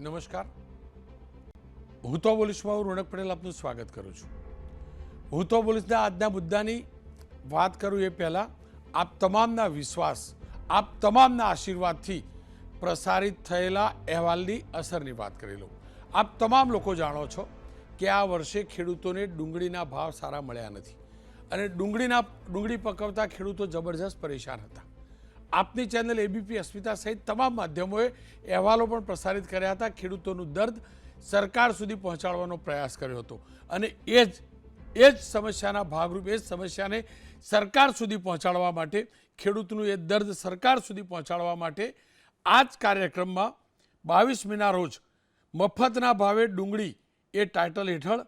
નમસ્કાર. હું તો પોલીસમાં હું રોનક પટેલ આપનું સ્વાગત કરું છું. હું તો પોલીસના આજના મુદ્દાની વાત કરું એ પહેલાં આપ તમામના વિશ્વાસ, આપ તમામના આશીર્વાદથી પ્રસારિત થયેલા અહેવાલની અસરની વાત કરી લઉં. આપ તમામ લોકો જાણો છો કે આ વર્ષે ખેડૂતોને ડુંગળીના ભાવ સારા મળ્યા નથી. અને ડુંગળીના, ડુંગળી પકવતા ખેડૂતો જબરજસ્ત પરેશાન હતા. આપની ચેનલ એબીપી અસ્મિતા સહિત તમામ માધ્યમોએ અહેવાલો પણ પ્રસારિત કર્યા હતા. ખેડૂતોનું દર્દ સરકાર સુધી પહોંચાડવાનો પ્રયાસ કર્યો હતો. અને એ જ એ જ સમસ્યાના ભાગરૂપે, એ જ સમસ્યાને સરકાર સુધી પહોંચાડવા માટે, ખેડૂતનું એ દર્દ સરકાર સુધી પહોંચાડવા માટે આ જ કાર્યક્રમમાં બાવીસ મેના રોજ મફતના ભાવે ડુંગળી એ ટાઇટલ હેઠળ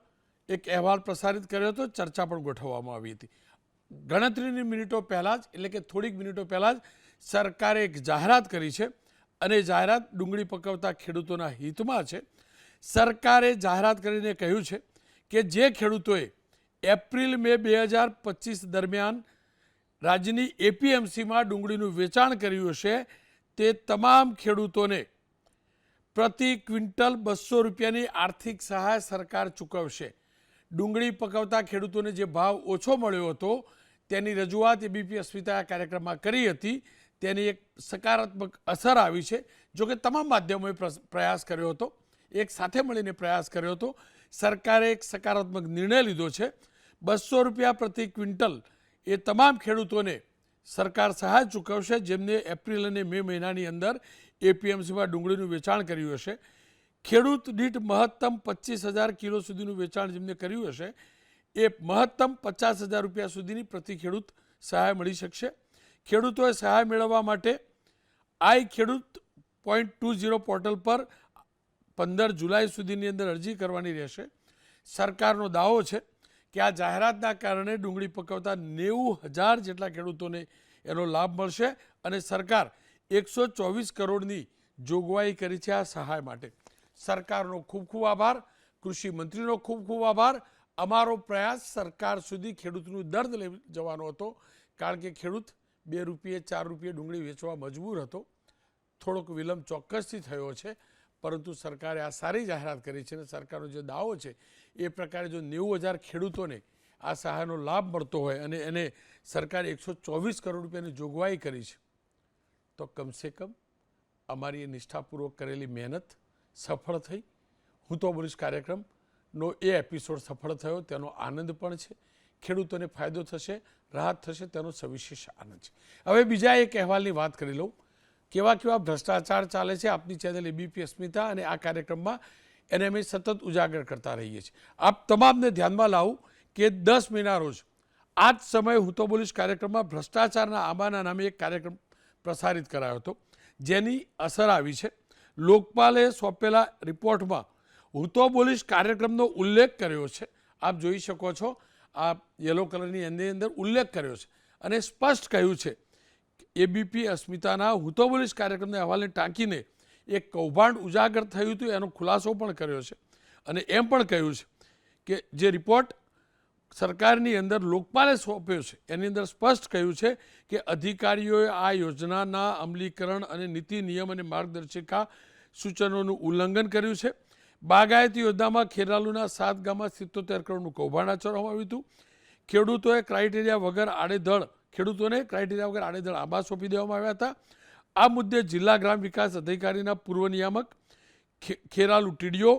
એક અહેવાલ પ્રસારિત કર્યો હતો. ચર્ચા પણ ગોઠવવામાં આવી હતી. ગણતરીની મિનિટો પહેલાં જ, એટલે કે થોડીક મિનિટો પહેલાં જ સરકારે એક જાહેરાત કરી છે અને જાહેરાત ડુંગળી પકવતા ખેડૂતોના હિતમાં છે. સરકારે જાહેરાત કરીને કહ્યું છે કે જે ખેડૂતોએ એપ્રિલ મે બે હજાર પચીસ દરમિયાન રાજ્યની એપીએમસીમાં ડુંગળીનું વેચાણ કર્યું હશે, તે તમામ ખેડૂતોને પ્રતિ ક્વિન્ટલ બસો રૂપિયાની આર્થિક સહાય સરકાર ચૂકવશે. ડુંગળી પકવતા ખેડૂતોને જે ભાવ ઓછો મળ્યો હતો, તેની રજૂઆત એબીપી અસ્મિતા કાર્યક્રમમાં કરી હતી. તેની એક સકારાત્મક અસર આવી છે. જોકે તમામ માધ્યમોએ પ્રયાસ કર્યો હતો. એક સાથે મળીને પ્રયાસ કર્યો હતો. સરકારે એક સકારાત્મક નિર્ણય લીધો છે. બસો રૂપિયા પ્રતિ ક્વિન્ટલ એ તમામ ખેડૂતોને સરકાર સહાય ચૂકવશે, જેમને એપ્રિલ અને મે મહિનાની અંદર એપીએમસીમાં ડુંગળીનું વેચાણ કર્યું હશે. ખેડૂત દીઠ મહત્તમ પચીસ હજાર કિલો સુધીનું વેચાણ જેમને કર્યું હશે, એ મહત્તમ પચાસ હજાર રૂપિયા સુધીની પ્રતિ ખેડૂત સહાય મળી શકશે. ખેડૂતોએ સહાય મેળવવા માટે આઈ ખેડૂત પોઈન્ટ ટુ ઝીરો પોર્ટલ પર પંદર જુલાઈ સુધીની અંદર અરજી કરવાની રહેશે. સરકારનો દાવો છે કે આ જાહેરાતના કારણે ડુંગળી પકવતા નેવું હજાર જેટલા ખેડૂતોને એનો લાભ મળશે અને સરકાર એકસો ચોવીસ કરોડની જોગવાઈ કરી છે આ સહાય માટે. સરકારનો ખૂબ ખૂબ આભાર. કૃષિ મંત્રીનો ખૂબ ખૂબ આભાર. અમારો પ્રયાસ સરકાર સુધી ખેડૂતનું દર્દ લઈ જવાનો હતો. કારણ કે ખેડૂત બે રૂપિયે, ચાર રૂપિયે ડુંગળી વેચવા મજબૂર હતો. થોડોક વિલંબ ચોક્કસથી થયો છે, પરંતુ સરકારે આ સારી જાહેરાત કરી છે અને સરકારનો જે દાવો છે, એ પ્રકારે જો નેવું હજાર ખેડૂતોને આ સહાયનો લાભ મળતો હોય અને એને સરકારે એકસો ચોવીસ કરોડ રૂપિયાની જોગવાઈ કરી છે, તો કમસે કમ અમારી એ નિષ્ઠાપૂર્વક કરેલી મહેનત સફળ થઈ. હું તો બોલીશ કાર્યક્રમનો એ એપિસોડ સફળ થયો, તેનો આનંદ પણ છે. ખેડૂતોને ફાયદો થશે, રાહત થશે, તેનો સવિશેષ આનંદ છે. હવે બીજા એક અહેવાલની વાત કરી લઉં. કેવા કેવા ભ્રષ્ટાચાર ચાલે છે આપની ચેનલ એબીપી અસ્મિતા અને આ કાર્યક્રમમાં એને અમે સતત ઉજાગર કરતા રહીએ છીએ. આપ તમામને ધ્યાનમાં લાવું કે દસ મહિના રોજ આ જ સમયે હું તો બોલીશ કાર્યક્રમમાં ભ્રષ્ટાચારના આંબાના નામે એક કાર્યક્રમ પ્રસારિત કરાયો હતો, જેની અસર આવી છે. લોકપાલે સોંપેલા રિપોર્ટમાં હું તો બોલીશ કાર્યક્રમનો ઉલ્લેખ કર્યો છે. આપ જોઈ શકો છો આ યલો કલરની એની અંદર ઉલ્લેખ કર્યો છે અને સ્પષ્ટ કહ્યું છે એબીપી અસ્મિતાના હું તો બોલીશ કાર્યક્રમના અહેવાલને ટાંકીને એક કૌભાંડ ઉજાગર થયું હતું, એનો ખુલાસો પણ કર્યો છે. અને એમ પણ કહ્યું છે કે જે રિપોર્ટ સરકારની અંદર લોકપાલે સોંપ્યો છે, એની અંદર સ્પષ્ટ કહ્યું છે કે અધિકારીઓએ આ યોજનાના અમલીકરણ અને નીતિ નિયમ અને માર્ગદર્શિકા સૂચનોનું ઉલ્લંઘન કર્યું છે. બાગાયતી યોજનામાં ખેરાલુના સાત ગામમાં સિત્તોતેર કરોડનું કૌભાંડ આચરવામાં આવ્યું હતું. ખેડૂતોએ ક્રાઇટેરિયા વગર આડેધડ, ખેડૂતોને ક્રાઇટેરિયા વગર આડેધડ આંબા સોંપી દેવામાં આવ્યા હતા. આ મુદ્દે જિલ્લા ગ્રામ વિકાસ અધિકારીના પૂર્વ નિયામક ખેરાલુ ટીડીઓ,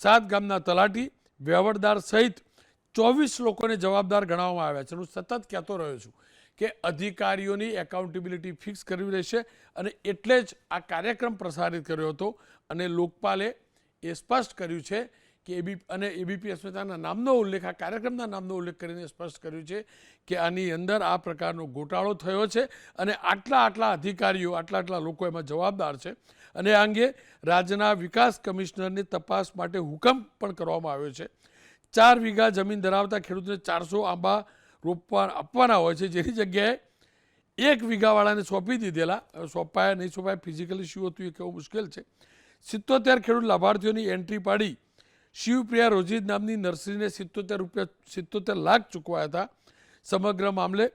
સાત ગામના તલાટી વહીવટદાર સહિત ચોવીસ લોકોને જવાબદાર ગણાવવામાં આવ્યા છે. હું સતત કહેતો રહ્યો છું કે અધિકારીઓની એકાઉન્ટેબિલિટી ફિક્સ કરવી રહેશે અને એટલે જ આ કાર્યક્રમ પ્રસારિત કર્યો હતો અને લોકપાલે એ સ્પષ્ટ કર્યું છે કે એબી અને એબીપી અસ્મિતાના નામનો ઉલ્લેખ, આ કાર્યક્રમના નામનો ઉલ્લેખ કરીને સ્પષ્ટ કર્યું છે કે આની અંદર આ પ્રકારનો ગોટાળો થયો છે અને આટલા આટલા અધિકારીઓ, આટલા આટલા લોકો એમાં જવાબદાર છે. અને આ અંગે રાજ્યના વિકાસ કમિશનરની તપાસ માટે હુકમ પણ કરવામાં આવ્યો છે. ચાર વીઘા જમીન ધરાવતા ખેડૂતોને ચારસો આંબા રોપવા આપવાના હોય છે. જેની જગ્યાએ એક વીઘાવાળાને સોંપી દીધેલા, સોંપાયા નહીં, સોંપાયા, ફિઝિકલી શું હતું એ કહેવું મુશ્કેલ છે. સિત્તોતેર ખેડૂત લાભાર્થીઓની એન્ટ્રી પાડી શિવપ્રિયા રોજીદ નામની નર્સરીને સિત્તોતેર રૂપિયા, સિત્તોતેર લાખ ચૂકવાયા હતા. સમગ્ર મામલે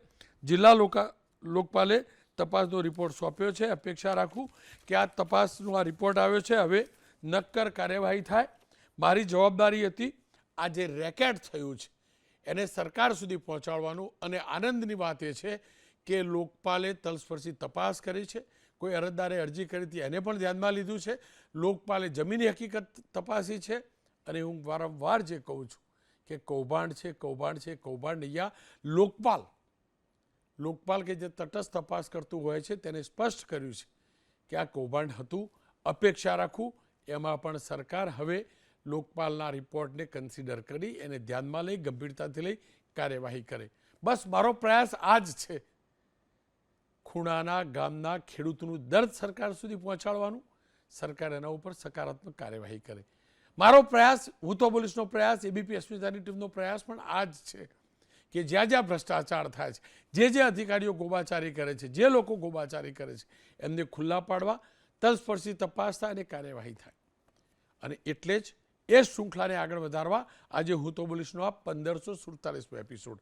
જિલ્લા લોકા, લોકપાલે તપાસનો રિપોર્ટ સોંપ્યો છે. અપેક્ષા રાખું કે આ તપાસનો આ રિપોર્ટ આવ્યો છે. હવે નક્કર કાર્યવાહી થાય. મારી જવાબદારી હતી આ જે રેકેટ થયું છે, એને સરકાર સુધી પહોંચાડવાનું અને આનંદની વાત એ છે કે લોકપાલે તલસ્પર્શી તપાસ કરી છે. કોઈ અરજદારે અરજી કરી હતી, એને પણ ધ્યાનમાં લીધું છે. લોકપાલે જમીની હકીકત તપાસી છે અને હું વારંવાર જે કહું છું કે કૌભાંડ છે કૌભાંડ છે, કૌભાંડ અહીંયા લોકપાલ લોકપાલ કે જે તટસ્થ તપાસ કરતું હોય છે તેને સ્પષ્ટ કર્યું છે કે આ કૌભાંડ હતું. અપેક્ષા રાખું, એમાં પણ સરકાર હવે લોકપાલના રિપોર્ટને કન્સિડર કરી, એને ધ્યાનમાં લઈ, ગંભીરતાથી લઈ કાર્યવાહી કરે. બસ મારો પ્રયાસ આ જ છે. ખૂણાના ગામના ખેડૂતનું દર્દ સરકાર સુધી પહોંચાડવાનું, સરકાર એના ઉપર સકારાત્મક કાર્યવાહી કરે. મારો પ્રયાસ, હું તો પોલીસનો પ્રયાસ, એબીપી અસ્મિતાની ટીમનો પ્રયાસ પણ આ જ છે કે જ્યાં જ્યાં ભ્રષ્ટાચાર થાય છે, જે જે અધિકારીઓ ગોબાચારી કરે છે, જે લોકો ગોબાચારી કરે છે, એમને ખુલ્લા પાડવા, તલસ્પર્શી તપાસ થાય અને કાર્યવાહી થાય. અને એટલે જ એ શૃંખલાને આગળ વધારવા, આજે હું તો પોલીસનો આ પંદરસો સુડતાલીસમો એપિસોડ